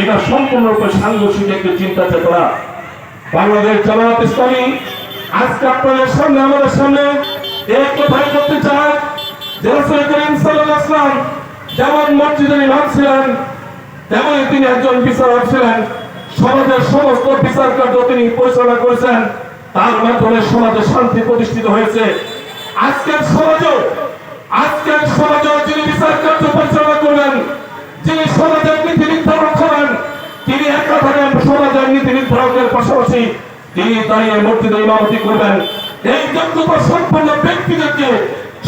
এটা সম্পূর্ণরূপে সাংঘর্ষিক একটি চিন্তা চেতনা। বাংলাদেশ জামাত ইসলামী, আজকে আপনাদের সামনে, আমাদের সামনে এক কথাই করতে চায়। যে রাসূল করিম ওয়াসাল্লাম যেমন মসজিদের ইমাম ছিলেন তেমনই তিনি একজন বিচারক ছিলেন। সমাজের সমস্ত বিচার কার্য তিনি পরিচালনা করেছেন। তার মাধ্যমে সমাজে শান্তি প্রতিষ্ঠিত হয়েছে। আজকের সমাজও আজকের সমাজও যিনি বিচার কার্য পরিচালনা করবেন, যিনি সমাজের নীতি তিনি একা থাকেন সমাজের নীতি নির্ধারকের পাশাপাশি তিনি দাঁড়িয়ে মসজিদে ইমামতি করবেন। এই যোগ্যতা সম্পন্ন ব্যক্তিদেরকে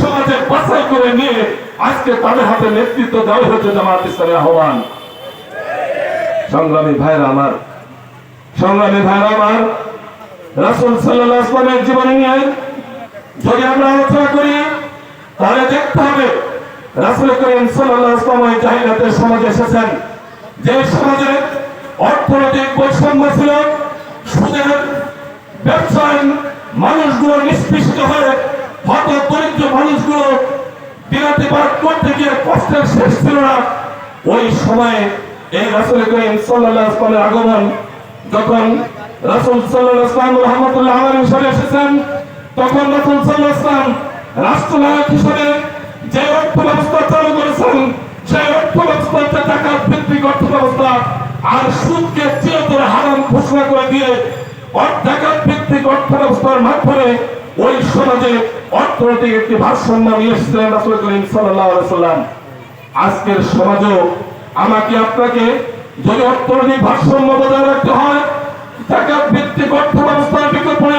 সমাজে বাছাই করে নিয়ে আজকে তাদের হাতে নেতৃত্ব দেওয়া হয়েছে জামাত ইসলামের আহ্বান। সংগ্রামী ভাইরা আমার, সংগ্রামী ভাইরা আমার, রাসুল সাল্লাহ জীবন নিয়ে যদি আমরা আলোচনা করি, তাহলে দেখতে হবে রাসুল করিম সাল্লাহ আসলাম ওই জাহিলাতের সমাজে এসেছেন। যে সমাজে অর্থনৈতিক বৈষম্য ছিল, সুদের ব্যবসায় মানুষগুলো নিষ্পৃষ্ট হয়ে হত দরিদ্র মানুষগুলো দিনাতিবাদ করতে গিয়ে কষ্টের শেষ ছিল না। ওই সময়ে এই রাসুল করিম সাল্লাহ আগমন, যখন রাসুল সাল্লাহ আসলাম রহমতুল্লাহ আমার হিসাবে এসেছেন, তখন রাসুল সাল্লাহ আসলাম রাষ্ট্রনায়ক হিসাবে যে অর্থ ব্যবস্থা চালু করেছেন, সেই অর্থ ব্যবস্থা হচ্ছে টাকা ভিত্তিক অর্থ ব্যবস্থা আর সুদকে চিরতর হারাম ঘোষণা করে দিয়ে টাকা ভিত্তিক অর্থ ব্যবস্থার মাধ্যমে ওই সমাজে অর্থনৈতিক একটি ভারসাম্য নিয়ে এসেছিলেন রাসুল করিম সাল্লাম আজকের সমাজেও আমাকে আপনাকে যদি অর্থনৈতিক ভারসাম্য বজায় রাখতে হয় টাকা ভিত্তিক অর্থ ব্যবস্থার বিকল্পে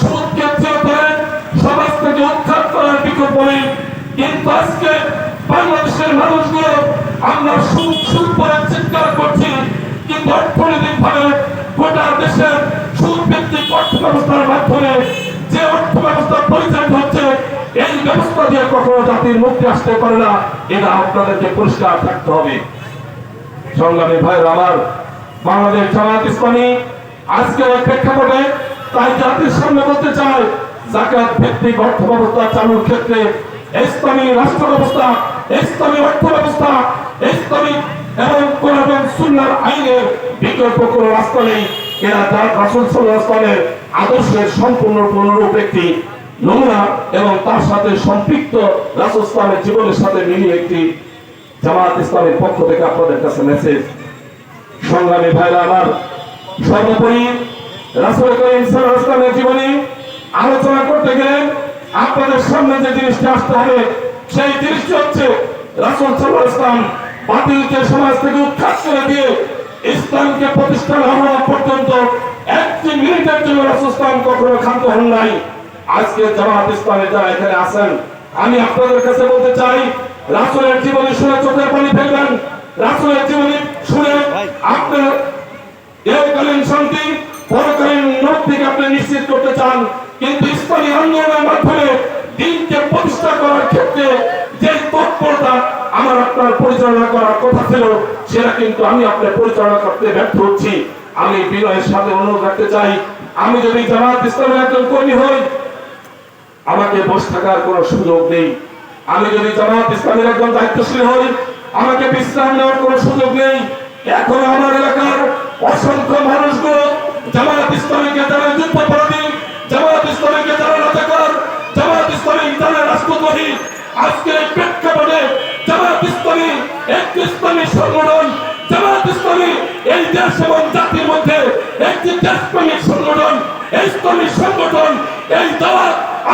সুদকে চিরতরে সমাজ থেকে উৎখাত করার বিকল্পে কিন্তু আজকে বাংলাদেশের মানুষগুলো আমরা সুদ সুদ করে চিৎকার করছি, কিন্তু অর্থনৈতিক ভাবে গোটা দেশের সুদ ভিত্তিক অর্থ ব্যবস্থার মাধ্যমে যে অর্থ ব্যবস্থা পরিচালিত হচ্ছে, এই ব্যবস্থা দিয়ে কখনো জাতির মুক্তি আসতে পারে না। এটা আপনাদেরকে পরিষ্কার থাকতে হবে। সংগ্রামী ভাইরা আমার, বাংলাদেশ জামাত ইসলামী আজকের এই প্রেক্ষাপটে তাই জাতির সামনে বলতে চাই জাকাত ভিত্তিক অর্থ ব্যবস্থা চালুর ক্ষেত্রে ইসলামী রাষ্ট্র ব্যবস্থা ইসলামী অর্থ ব্যবস্থা ইসলামী এবং কোরআন এবং সুন্নাহর আইনের বিকল্প কোনো রাস্তা নেই। এরা তার রাসূল ওয়াসাল্লামের আদর্শের সম্পূর্ণ পুনরূপ একটি নমুনা এবং তার সাথে সম্পৃক্ত রাসূল জীবনের সাথে মিলিয়ে একটি জামাত ইসলামের পক্ষ থেকে আপনাদের কাছে মেসেজ সংগ্রামী ভাইরা আমার, সর্বোপরি রাসূল করিম সাল্লাল্লাহু জীবনী আলোচনা করতে গেলে আপনাদের সামনে যে জিনিসটা আসতে হবে, সেই জিনিসটি হচ্ছে রাসূল সাল্লাল্লাহু আলাইহি ওয়াসাল্লাম বাতিলকে সমাজ থেকে উৎখাত করে দিয়ে ইসলামকে প্রতিষ্ঠা না হওয়া পর্যন্ত একটি মিনিটের জন্য ইসলাম কখনো ক্ষান্ত হন নাই। আজকে জামাত ইসলামে যারা এখানে আছেন আমি আপনাদের কাছে বলতে চাই রাসূলের জীবনী শুনে চোখের পানি ফেলবেন। রাসূলের জীবনী শুনে আপনার ইহকালীন শান্তি পরকালীন মুক্তিকে আপনি নিশ্চিত করতে চান। কিন্তু ইসলামী আন্দোলনের মাধ্যমে দিনকে প্রতিষ্ঠা করার ক্ষেত্রে আমার আপনার পরিচালনা করার কথা ছিল, সেটা কিন্তু আমি আপনার পরিচালনা করতে ব্যর্থ হচ্ছি। আমি বিনয়ের সাথে অনুরোধ রাখতে চাই, আমি যদি জামাত ইসলামের একজন কর্মী হই, আমাকে বসে থাকার কোনো সুযোগ নেই। আমি যদি জামাত ইসলামের একজন দায়িত্বশীল হই, আমাকে বিশ্রাম নেওয়ার কোনো সুযোগ নেই। এখন আমার এলাকার অসংখ্য মানুষগুলো জামাত ইসলামীকে যারা যুদ্ধাপরাধী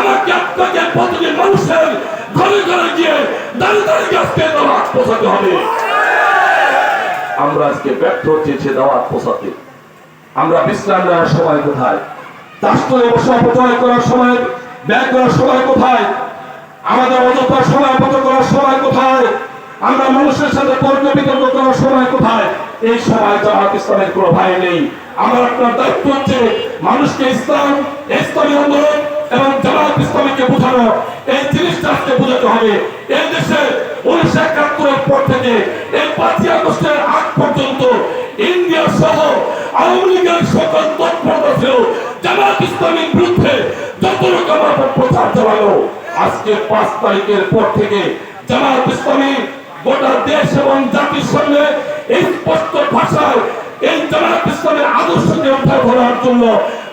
আমাকে আপনাকে প্রতিদিন মানুষের ঘরে ঘরে গিয়ে দাঁড়িয়ে দাঁড়িয়ে আজকে হবে। আমরা আজকে ব্যর্থ হচ্ছি সে আমরা বিশ্রাম নেওয়ার সময় কোথায়? বসে অপচয় করার সময়, ব্যয় করার সময় কোথায়? আমাদের অযথা সময় অপচয় করার সময় কোথায়? আমরা মানুষের সাথে তর্ক বিতর্ক করার সময় কোথায়? এই সময় জামাত ইসলামের কোনো ভাই নেই। আমার আপনার দায়িত্ব হচ্ছে মানুষকে ইসলাম, ইসলামী আন্দোলন এবং জামাত ইসলামীকে বোঝানো, এই জিনিসটা আজকে বোঝাতে হবে। এই দেশে উনিশশো একাত্তরের পর থেকে এই পাঁচই আগস্টের আগ পর্যন্ত ইন্ডিয়া সহ আওয়ামী লীগের সকল তৎপরতা ছিল। জামাত ইসলামীর বিরুদ্ধে যত রকম প্রচার চালালো, আজকে পাঁচ তারিখের পর থেকে জামাত ইসলামী গোটা দেশ এবং জাতির সামনে স্পষ্ট ভাষায় এই জামাত ইসলামের আদর্শকে উদ্ধার করার জন্য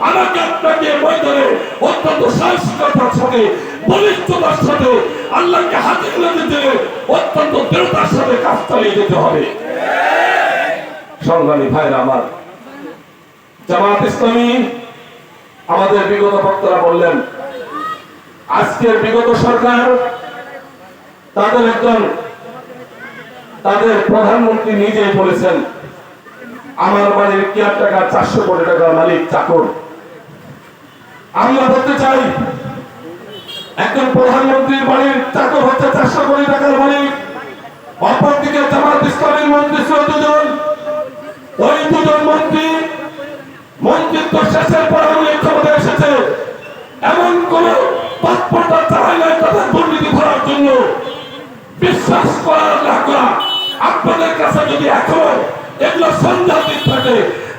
আমাকে আপনাকে ময়দানে অত্যন্ত সাহসিকতার সাথে বলিষ্ঠতার সাথে, আল্লাহকে দিয়ে অত্যন্ত দৃঢ়তার সাথে কাজ চালিয়ে যেতে হবে। সংগ্রামী ভাইরা আমার, জামাত ইসলামী আমাদের বিগত বক্তারা বললেন, আজকের বিগত সরকার তাদের একজন, তাদের প্রধানমন্ত্রী নিজেই বলেছেন, আমার বাড়ির কেয়ার টাকা চারশো কোটি টাকার মালিক চাকর। আমরা বলতে চাই, একজন প্রধানমন্ত্রীর বাড়ির চাকর হচ্ছে চারশো কোটি টাকার মালিক অপরদিকে জামাত ইসলামের মন্ত্রী ছিল দুজন। ওই দুজন মন্ত্রী মন্ত্রিত্ব শেষের পর আমি ক্ষমতা এসেছে। এমন কোন তৎপরতা নাই তাদের দুর্নীতি ধরার জন্য। বিশ্বাস করা না করা। আপনাদের কাছে যদি এখন এগুলো সন্দেহাতীত থাকে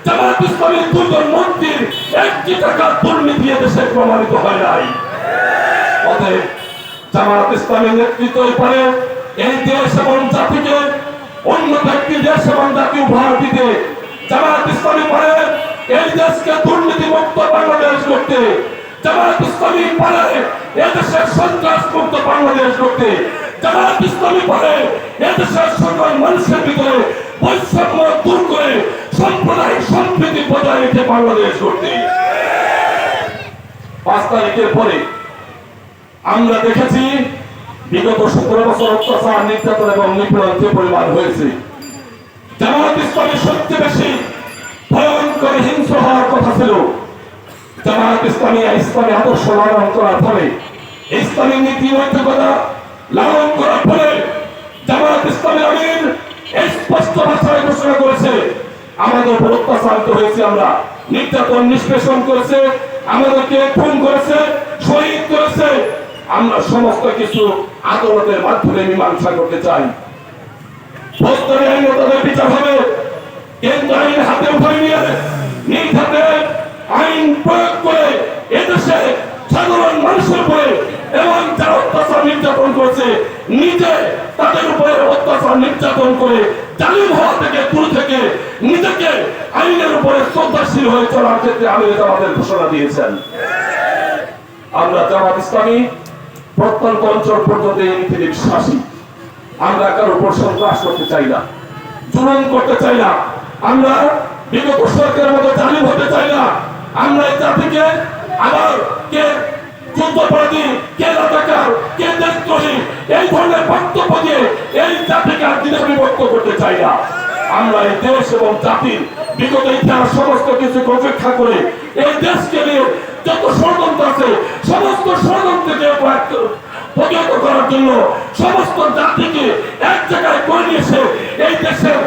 জামাত ইসলামের দুজন মন্ত্রীর একটি টাকা দুর্নীতি দেশে প্রমাণিত হয় নাই। অতএব জামাত ইসলামের নেতৃত্বই পারে এই দেশ এবং জাতিকে, অন্য ব্যক্তি দেশ এবং জাতি উপহার দিতে জামাত ইসলামী পারে। এই দেশকে দুর্নীতি মুক্ত বাংলাদেশ করতে, জামাত ইসলামী পারে এদেশের সন্ত্রাস মুক্ত বাংলাদেশ করতে। জামাত ইসলামী পারে এদেশের সকল মানুষের ভিতরে বৈষম্য দূর করে সাম্প্রদায়িক সম্প্রীতি বজায় রেখে বাংলাদেশ করতে পাঁচ তারিখের পরে আমরা দেখেছি, বিগত সতেরো বছর অত্যাচার, নির্যাতন এবং নিপীড়ন যে পরিমাণ হয়েছে। জামাত ইসলামী সবচেয়ে বেশি ভয়ঙ্কর হিংস্র হওয়ার কথা ছিল। জামাত ইসলামী ইসলামী আদর্শ লালন করার ফলে, ইসলামী নীতি নৈতিকতা লালন করার ফলে জামাত ইসলামী আমির স্পষ্ট ভাষায় ঘোষণা করেছে আমাদের উপর অত্যাচারিত হয়েছে আমরা। নির্যাতন, নিষ্পেষণ করেছে, আমাদেরকে খুন করেছে, শহীদ করেছে। আমরা সমস্ত কিছু আদালতের মাধ্যমে মীমাংসা করতে চাই। নির্যাতন করছে নিজে তাদের উপরে অত্যাচার নির্যাতন করে জালিম হওয়া থেকে দূর থেকে নিজেকে আইনের উপরে শ্রদ্ধাশীল হয়ে চলার ক্ষেত্রে আমির আমাদের ঘোষণা দিয়েছেন। আমরা জামাত ইসলামী প্রত্যন্ত অঞ্চল পর্যন্ত এই নীতিতে বিশ্বাসী আমরা কারোর উপর সন্ত্রাস করতে চাই না, জুলুম করতে চাই না। আমরা বিগত সরকারের মতো জালিম হতে চাই না। আমরা এই জাতিকে আবার কে যুদ্ধপরাধী কে রাজাকার কে দেশদ্রোহী এই ধরনের বক্তব্য এই জাতিকে আর দিনে বিভক্ত করতে চাই না। আমরা এই দেশ এবং জাতির বিগত ইতিহাস সমস্ত কিছু উপেক্ষা করে এই দেশকে নিয়ে যত ষড়যন্ত্র আছে, সমস্ত ষড়যন্ত্রকে প্রতিহত করার জন্য সমস্ত জাতিকে এক জায়গায় করে নিয়েছে এই দেশের